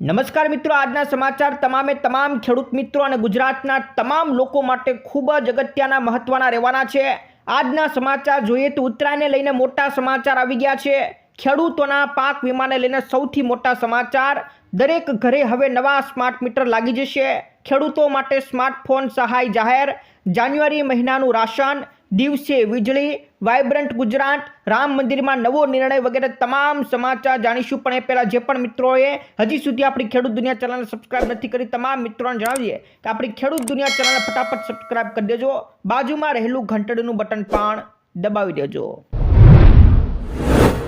નમસ્કાર મિત્રો, આજના સમાચાર તમામે તમામ ખેડૂત મિત્રો અને ગુજરાતના તમામ લોકો માટે ખૂબ જ અગત્યના, મહત્વના રહેવાના છે. આજના સમાચાર જોઈએ તો ઉત્તરાયણને લઈને મોટા સમાચાર આવી ગયા છે. ખેડૂતોના પાક વીમાને લઈને સૌથી મોટા સમાચાર, દરેક ઘરે હવે નવા સ્માર્ટ મીટર લાગી જશે. ખેડૂતો માટે સ્માર્ટફોન સહાય જાહેર, જાન્યુઆરી મહિનાનું રાશન, દિવસે વીજળી વાઇબ્રન્ટ ગુજરાત, રામ મંદિરમાં નવો નિર્ણય વગેરે તમામ સમાચાર જાણીશું. પણ એ પહેલાં જે પણ મિત્રોએ હજી સુધી આપણી ખેડૂત દુનિયા ચેનલને સબસ્ક્રાઇબ નથી કરી, તમામ મિત્રોને જણાવીએ કે આપણી ખેડૂત દુનિયા ચેનલને ફટાફટ સબસ્ક્રાઇબ કરી દેજો. બાજુમાં રહેલું ઘંટડીનું બટન પણ દબાવી દેજો.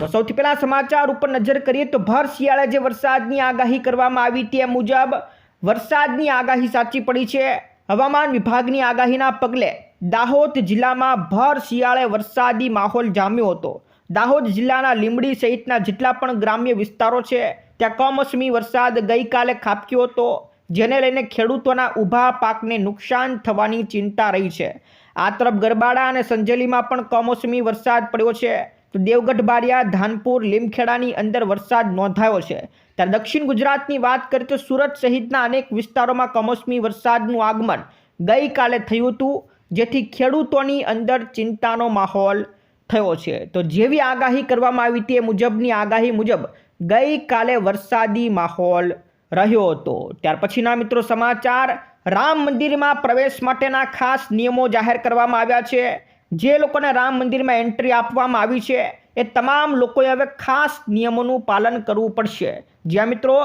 તો સૌથી પહેલા સમાચાર ઉપર નજર કરીએ તો ભર શિયાળે જે વરસાદની આગાહી કરવામાં આવી તે મુજબ વરસાદની આગાહી સાચી પડી છે. હવામાન વિભાગની આગાહીના પગલે દાહોદ જિલ્લામાં ભર શિયાળે વરસાદી માહોલ જામ્યો હતો. દાહોદ જિલ્લાના લીંબડી સહિતના જેટલા પણ ગ્રામ્ય વિસ્તારો છે, ત્યાં કમોસમી વરસાદ ગઈકાલે ખાબક્યો હતો, જેને લઈને ખેડૂતોના ઊભા પાકને નુકસાન થવાની ચિંતા રહી છે. આ તરફ ગરબાડા અને સંજેલીમાં પણ કમોસમી વરસાદ પડ્યો છે. તો દેવગઢ, બારિયા, ધાનપુર, લીમખેડાની અંદર વરસાદ નોંધાયો છે. ત્યારે દક્ષિણ ગુજરાતની વાત કરીએ તો સુરત સહિતના અનેક વિસ્તારોમાં કમોસમી વરસાદનું આગમન ગઈકાલે થયું હતું. જેથી ખેડૂતોની અંદર ચિંતાનો માહોલ થયો છે. તો જેવી આગાહી કરવામાં આવી તે મુજબની આગાહી મુજબ ગઈકાલે વરસાદી માહોલ રહ્યો હતો. ત્યાર પછીના મિત્રો સમાચાર, રામ મંદિરમાં પ્રવેશ માટેના ખાસ નિયમો જાહેર કરવામાં આવ્યા છે. જે લોકોને રામ મંદિરમાં એન્ટ્રી આપવામાં આવી છે, એ તમામ લોકોએ હવે ખાસ નિયમોનું પાલન કરવું પડશે. જ્યાં મિત્રો,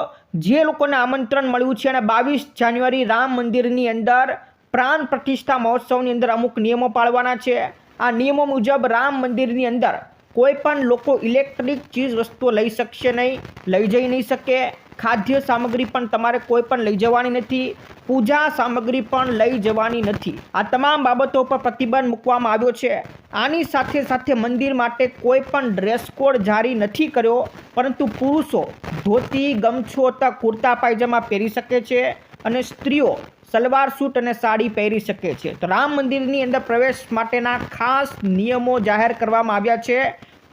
જે લોકોને આમંત્રણ મળ્યું છે અને બાવીસ જાન્યુઆરી રામ મંદિરની અંદર પ્રાણ પ્રતિષ્ઠા મહોત્સવની અંદર અમુક નિયમો પાળવાના છે. આ નિયમો મુજબ રામ મંદિરની અંદર કોઈ પણ લોકો ઇલેક્ટ્રિક ચીજ વસ્તુઓ લઈ શકશે નહીં, લઈ જઈ નહીં શકે. ખાદ્ય સામગ્રી પણ તમારે કોઈ પણ લઈ જવાની નથી. પૂજા સામગ્રી પણ લઈ જવાની નથી. આ તમામ બાબતો પર પ્રતિબંધ મૂકવામાં આવ્યો છે. આની સાથે સાથે મંદિર માટે કોઈ પણ ડ્રેસ કોડ જારી નથી કર્યો, પરંતુ પુરુષો ધોતી, ગમછો અથવા કુર્તા, પાયજામા પહેરી શકે છે અને સ્ત્રીઓ સલવાર સૂટ અને સાડી પહેરી શકે છે. તો રામ મંદિરની અંદર પ્રવેશ માટેના ખાસ નિયમો જાહેર કરવામાં આવ્યા છે.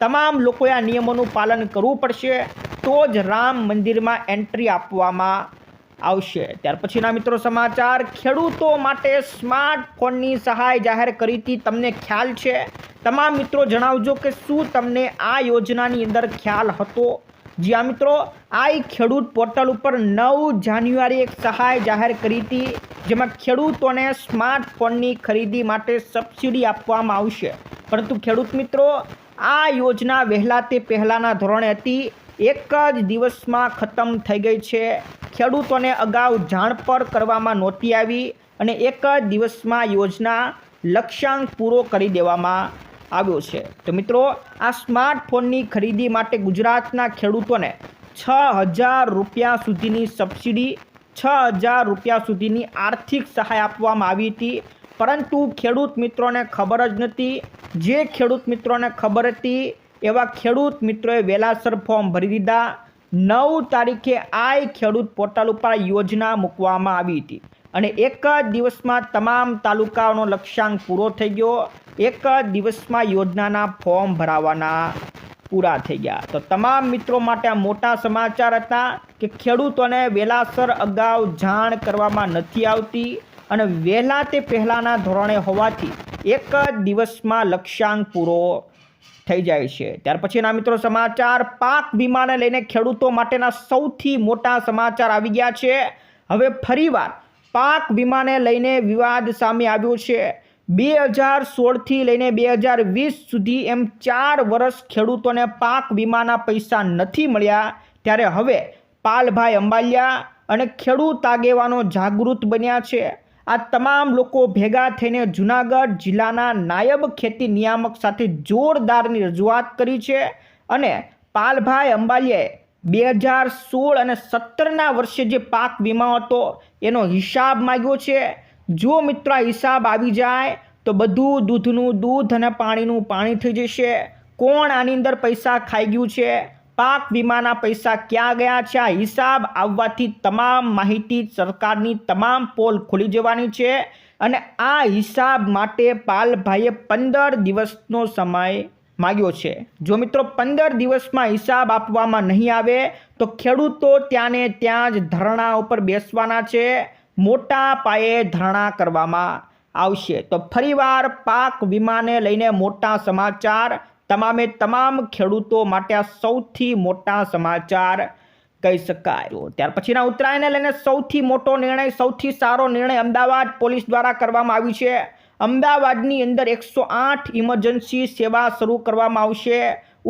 તમામ લોકોએ આ નિયમોનું પાલન કરવું પડશે. તો જ રામ મંદિરમાં એન્ટ્રી આપવામાં આવશે. ત્યાર પછીના મિત્રો સમાચાર. ખેડૂતો માટે સ્માર્ટફોનની સહાય જાહેર કરી હતી. તમને ખ્યાલ છે. તમામ મિત્રો જણાવજો કે શું તમને આ યોજનાની અંદર ખ્યાલ હતો? જી આ મિત્રો આ ખેડૂત પોર્ટલ ઉપર નવ જાન્યુઆરી એક સહાય જાહેર કરી હતી, જેમાં ખેડૂતોને સ્માર્ટફોનની ખરીદી માટે સબસિડી આપવામાં આવશે. પરંતુ ખેડૂત મિત્રો, આ યોજના વહેલા તે પહેલાંના ધોરણે હતી. એક જ દિવસમાં ખતમ થઈ ગઈ છે. ખેડૂતોને અગાઉ જાણ પર કરવામાં નહોતી આવી અને એક જ દિવસમાં યોજના લક્ષ્યાંક પૂરો કરી દેવામાં આવ્યો છે. તો મિત્રો, આ સ્માર્ટફોનની ખરીદી માટે ગુજરાતના ખેડૂતોને છ હજાર રૂપિયા સુધીની સબસિડી છ હજાર રૂપિયા સુધીની આર્થિક સહાય આપવામાં આવી હતી. પરંતુ ખેડૂત મિત્રોને ખબર જ નથી જે ખેડૂત મિત્રોને ખબર હતી, એવા ખેડૂત મિત્રોએ વેલાસર ફોર્મ ભરી દીધા. નવ તારીખે આ ખેડૂત પોર્ટલ ઉપર યોજના મૂકવામાં આવી હતી. અને એક જ દિવસમાં તમામ તાલુકાઓનો લક્ષ્યાંક પૂરો થઈ ગયો. એક દિવસમાં યોજનાના ફોર્મ ભરાવાના પૂરા થઈ ગયા. તો તમામ મિત્રો માટે આ મોટા સમાચાર હતા કે ખેડૂતોને વેલાસર અગાઉ જાણ કરવામાં નથી આવતી અને વહેલા તે પહેલાંના ધોરણે હોવાથી એક જ દિવસમાં લક્ષ્યાંક પૂરો થઈ જાય છે. ત્યાર પછીના મિત્રો સમાચાર, પાક વીમાને લઈને ખેડૂતો માટેના સૌથી મોટા સમાચાર આવી ગયા છે. હવે ફરીવાર પાક વીમાને લઈને વિવાદ સામે આવ્યો છે. બે હજાર સોળથી લઈને બે હજાર વીસ સુધી એમ ચાર વર્ષ ખેડૂતોને પાક વીમાના પૈસા નથી મળ્યા, ત્યારે હવે પાલભાઈ અંબાલિયા અને ખેડૂત આગેવાનો જાગૃત બન્યા છે. આ તમામ લોકો ભેગા થઈને જુનાગઢ જિલ્લાના નાયબ ખેતી નિયામક સાથે જોરદારની રજૂઆત કરી છે અને પાલભાઈ અંબાલિયાએ બે હજાર સોળ અને સત્તરના વર્ષે જે પાક વીમા હતો એનો હિસાબ માગ્યો છે. જો મિત્રો હિસાબ આવી જાય, તો બધું દૂધનું દૂધ અને પાણીનું પાણી થઈ જશે. કોણ આની અંદર પૈસા ખાઈ ગયું છે? પાક વીમાના પૈસા ક્યાં ગયા છે? આ હિસાબ આવવાથી તમામ માહિતી સરકારની તમામ પોલ ખુલી જવાની છે અને આ હિસાબ માટે પાલભાઈએ પંદર દિવસનો સમય માગ્યો છે. જો મિત્રો પંદર દિવસમાં હિસાબ આપવામાં નહીં આવે, તો ખેડૂતો ત્યાંને ત્યાં જ ધરણા ઉપર બેસવાના છે. મોટા પાયે ધરણા કરવામાં આવશે. તો ફરીવાર પાક વીમાને લઈને મોટા સમાચાર. તમામે તમામ ખેડૂતો માટે સૌથી મોટા સમાચાર કહી શકાય. ત્યાર પછીના ઉત્તરાયણને લઈને સૌથી મોટો નિર્ણય, સૌથી સારો નિર્ણય અમદાવાદ પોલીસ દ્વારા કરવામાં આવ્યું છે. અમદાવાદની અંદર એકસો આઠ ઇમરજન્સી સેવા શરૂ કરવામાં આવશે.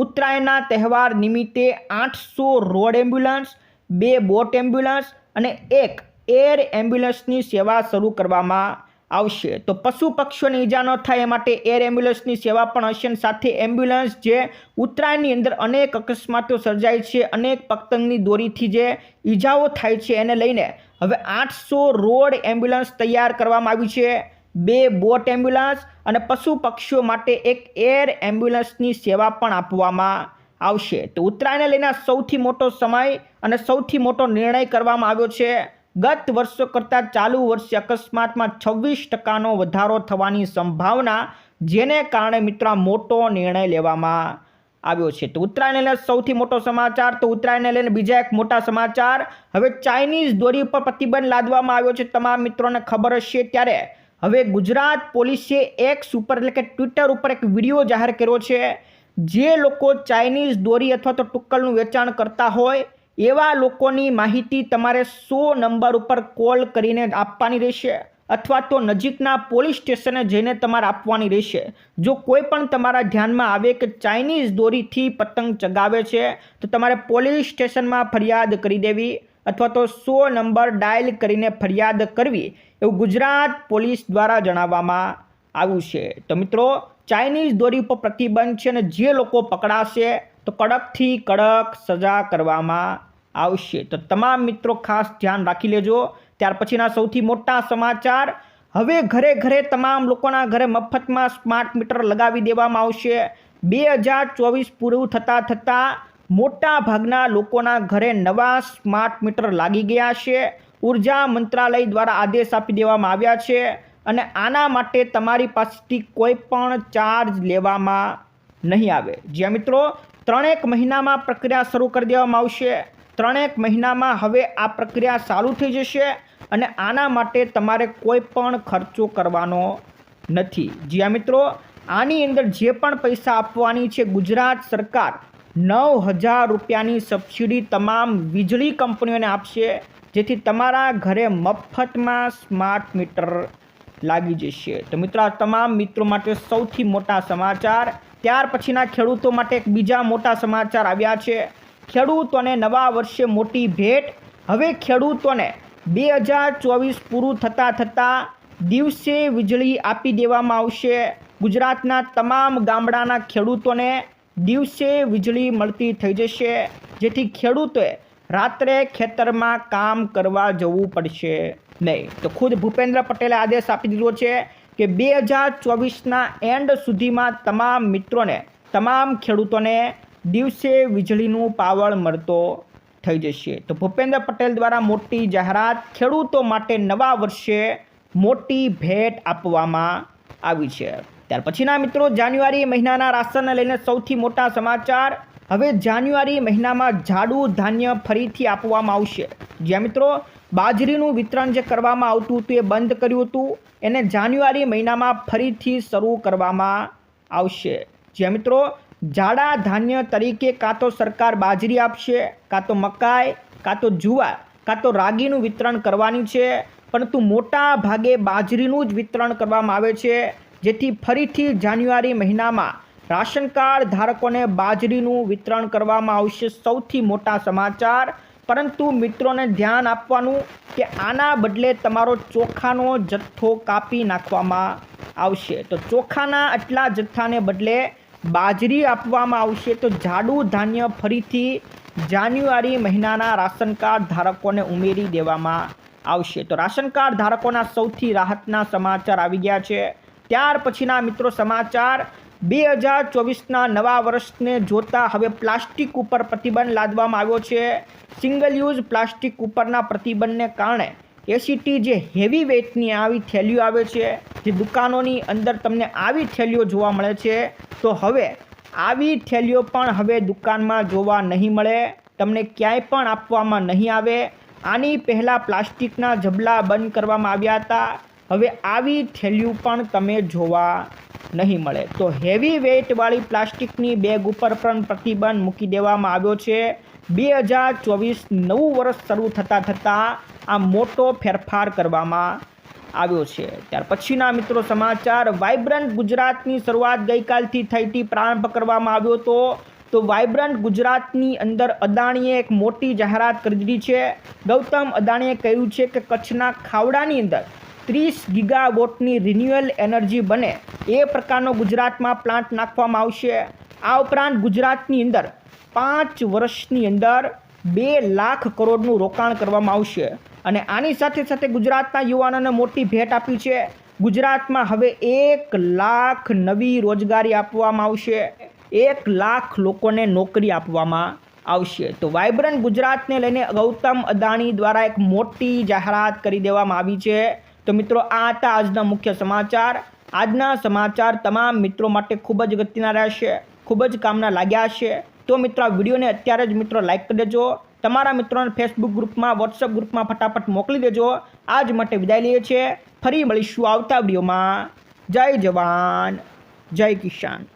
ઉત્તરાયણના તહેવાર નિમિત્તે આઠસો રોડ એમ્બ્યુલન્સ, બે બોટ એમ્બ્યુલન્સ અને એક એર એમ્બ્યુલન્સની સેવા શરૂ કરવામાં આવશે. તો પશુ પક્ષીઓને ઈજા ન થાય એ માટે એર એમ્બ્યુલન્સની સેવા પણ હશે અને સાથે એમ્બ્યુલન્સ જે ઉત્તરાયણની અંદર અનેક અકસ્માતો સર્જાય છે, અનેક પતંગની દોરીથી જે ઈજાઓ થાય છે એને લઈને હવે આઠસો રોડ એમ્બ્યુલન્સ તૈયાર કરવામાં આવી છે. બે બોટ એમ્બ્યુલન્સ અને પશુ પક્ષીઓ માટે એક એર એમ્બ્યુલન્સની સેવા પણ આપવામાં આવશે. તો ઉત્તરાયણને લઈને સૌથી મોટો સમય અને સૌથી મોટો નિર્ણય કરવામાં આવ્યો છે. ગત વર્ષો કરતાં ચાલુ વર્ષે અકસ્માતમાં છવ્વીસ ટકાનો વધારો થવાની સંભાવના, જેને કારણે મિત્ર મોટો નિર્ણય લેવામાં આવ્યો છે. તો ઉત્તરાયણને લઈને સૌથી મોટો સમાચાર, તો ઉત્તરાયણને લઈને બીજા એક મોટા સમાચાર. હવે ચાઇનીઝ દોરી ઉપર પ્રતિબંધ લાદવામાં આવ્યો છે. તમામ મિત્રોને ખબર હશે ત્યારે હવે ગુજરાત પોલીસે એક્સ ઉપર એટલે કે ટ્વિટર ઉપર એક વીડિયો જાહેર કર્યો છે, જે લોકો ચાઇનીઝ દોરી અથવા તો ટુક્કલનું વેચાણ કરતા હોય એવા લોકોની માહિતી તમારે સો નંબર ઉપર કોલ કરીને આપવાની રહેશે અથવા તો નજીકના પોલીસ સ્ટેશને જઈને તમારે આપવાની રહેશે. જો કોઈ પણ તમારા ધ્યાનમાં આવે કે ચાઇનીઝ દોરીથી પતંગ ચગાવે છે, તો તમારે પોલીસ સ્ટેશનમાં ફરિયાદ કરી દેવી અથવા તો સો નંબર ડાયલ કરીને ફરિયાદ કરવી એવું ગુજરાત પોલીસ દ્વારા જણાવવામાં આવ્યું છે. તો મિત્રો, ચાઇનીઝ દોરી ઉપર પ્રતિબંધ છે અને જે લોકો પકડાશે તો કડકથી કડક સજા કરવામાં આવશે. તો તમામ મિત્રો ખાસ ધ્યાન રાખી લેજો. ત્યાર પછીના સૌથી મોટા સમાચાર. હવે ઘરે ઘરે તમામ લોકોના ઘરે મફતમાં સ્માર્ટ મીટર લગાવી દેવામાં આવશે. બે હજાર ચોવીસ પૂરું થતાં થતાં મોટા ભાગના લોકોના ઘરે નવા સ્માર્ટ મીટર લાગી ગયા છે. ઊર્જા મંત્રાલય દ્વારા આદેશ આપી દેવામાં આવ્યા છે અને આના માટે તમારી પાસેથી કોઈ પણ ચાર્જ લેવામાં નહીં આવે. જ્યાં મિત્રો ત્રણેક મહિનામાં પ્રક્રિયા શરૂ કરી દેવામાં આવશે. ત્રણેક મહિનામાં હવે આ પ્રક્રિયા ચાલુ થઈ જશે અને આના માટે તમારે કોઈ પણ ખર્ચો કરવાનો નથી. જ્યાં મિત્રો, આની અંદર જે પણ પૈસા આપવાની છે, ગુજરાત સરકાર નવ હજાર રૂપિયાની સબસિડી તમામ વીજળી કંપનીઓને આપશે, જેથી તમારા ઘરે મફતમાં સ્માર્ટ મીટર લાગી જશે. તો મિત્રો, આ તમામ મિત્રો માટે સૌથી મોટા સમાચાર ત્યાર પછીના ખેડૂતો માટે એક બીજા મોટા સમાચાર આવ્યા છે. ખેડૂતોને નવા વર્ષે મોટી ભેટ. હવે ખેડૂતોને બે હજાર ચોવીસ પૂરું થતાં થતાં દિવસે વીજળી આપી દેવામાં આવશે. ગુજરાતના તમામ ગામડાના ખેડૂતોને દિવસે વીજળી મળતી થઈ જશે, જેથી ખેડૂતોએ રાત્રે ખેતરમાં કામ કરવા જવું પડશે નહીં. તો ખુદ ભૂપેન્દ્ર પટેલે આદેશ આપી દીધો છે. કે બે હજાર ચોવીસના એન્ડ સુધીમાં તમામ મિત્રોને, તમામ ખેડૂતોને દિવસે વીજળીનું પાવર મળતો થઈ જશે. તો ભૂપેન્દ્ર પટેલ દ્વારા મોટી જાહેરાત ખેડૂતો માટે નવા વર્ષે મોટી ભેટ આપવામાં આવી છે. ત્યાર પછીના મિત્રો, જાન્યુઆરી મહિનાના રાશનને લઈને સૌથી મોટા સમાચાર. હવે જાન્યુઆરી મહિનામાં જાડું ધાન્ય ફરીથી આપવામાં આવશે. જ્યાં મિત્રો બાજરીનું વિતરણ જે કરવામાં આવતું હતું એ બંધ કર્યું હતું. એને જાન્યુઆરી મહિનામાં ફરીથી શરૂ કરવામાં આવશે. જે મિત્રો, જાડા ધાન્ય તરીકે કાં તો સરકાર બાજરી આપશે, કાં તો મકાઈ, કાં તો જુવાર, કાં તો રાગીનું વિતરણ કરવાની છે. પરંતુ મોટા ભાગે બાજરીનું જ વિતરણ કરવામાં આવે છે. જેથી ફરીથી જાન્યુઆરી મહિનામાં રાશન કાર્ડ ધારકોને બાજરીનું વિતરણ કરવામાં આવશે. સૌથી મોટા સમાચાર પરંતુ મિત્રોને ધ્યાન આપવાનું કે આના બદલે તમારો ચોખાનો જથ્થો કાપી નાખવામાં આવશે. તો ચોખાના આટલા જથ્થાને બદલે બાજરી આપવામાં આવશે. તો જાડું ધાન્ય ફરીથી જાન્યુઆરી મહિનાના રાશન કાર્ડ ધારકોને ઉમેરી દેવામાં આવશે. તો રાશન કાર્ડ ધારકોના સૌથી રાહતના સમાચાર આવી ગયા છે. ત્યાર પછીના મિત્રો સમાચાર બે હજાર ચોવીસના નવા વર્ષને જોતા હવે પ્લાસ્ટિક ઉપર પ્રતિબંધ લાદવામાં આવ્યો છે. સિંગલ યુઝ પ્લાસ્ટિક ઉપરના પ્રતિબંધને કારણે એસીટી જે હેવી વેઇટની આવી થેલીઓ આવે છે, જે દુકાનોની અંદર તમને આવી થેલીઓ જોવા મળે છે, તો હવે આવી થેલીઓ પણ હવે દુકાનમાં જોવા નહીં મળે, તમને ક્યાંય પણ આપવામાં નહીં આવે. આની પહેલાં પ્લાસ્ટિકના જબલા બંધ કરવામાં આવ્યા હતા. હવે આવી થેલીઓ પણ તમે જોવા નહીં મળે. તો હેવી વેઇટવાળી પ્લાસ્ટિકની બેગ ઉપર પણ પ્રતિબંધ મૂકી દેવામાં આવ્યો છે. બે હજાર ચોવીસ નવું વર્ષ શરૂ થતાં થતાં આ મોટો ફેરફાર કરવામાં આવ્યો છે. ત્યાર પછીના મિત્રો સમાચાર વાઇબ્રન્ટ ગુજરાતની શરૂઆત ગઈકાલથી થઈથી પ્રારંભ કરવામાં આવ્યો હતો. તો વાઇબ્રન્ટ ગુજરાતની અંદર અદાણીએ એક મોટી જાહેરાત કરી દીધી છે. ગૌતમ અદાણીએ કહ્યું છે કે કચ્છના ખાવડાની અંદર ત્રીસ ગીગાવોટની રિન્યુઅલ એનર્જી બને. એ પ્રકારનો ગુજરાતમાં પ્લાન્ટ નાખવામાં આવશે. આ ઉપરાંત ગુજરાતની અંદર પાંચ વર્ષની અંદર બે લાખ કરોડનું રોકાણ કરવામાં આવશે. અને આની સાથે સાથે ગુજરાતના યુવાનોને મોટી ભેટ આપી છે. ગુજરાતમાં હવે એક લાખ નવી રોજગારી આપવામાં આવશે. એક લાખ લોકોને નોકરી આપવામાં આવશે. તો વાઇબ્રન્ટ ગુજરાતને લઈને ગૌતમ અદાણી દ્વારા એક મોટી જાહેરાત કરી દેવામાં આવી છે. તો મિત્રો, આ હતા આજના મુખ્ય સમાચાર. આજના સમાચાર તમામ મિત્રો માટે ખૂબ જ અગત્યના રહેશે, ખૂબ જ કામના લાગ્યા હશે. તો મિત્રો, આ વિડીયોને અત્યારે જ મિત્રો લાઈક કરી દેજો. તમારા મિત્રોને ફેસબુક ગ્રુપમાં વોટ્સઅપ ગ્રુપમાં ફટાફટ મોકલી દેજો. આજ માટે વિદાય લઈએ છીએ. ફરી મળીશું આવતા વિડીયોમાં. જય જવાન. જય કિસાન.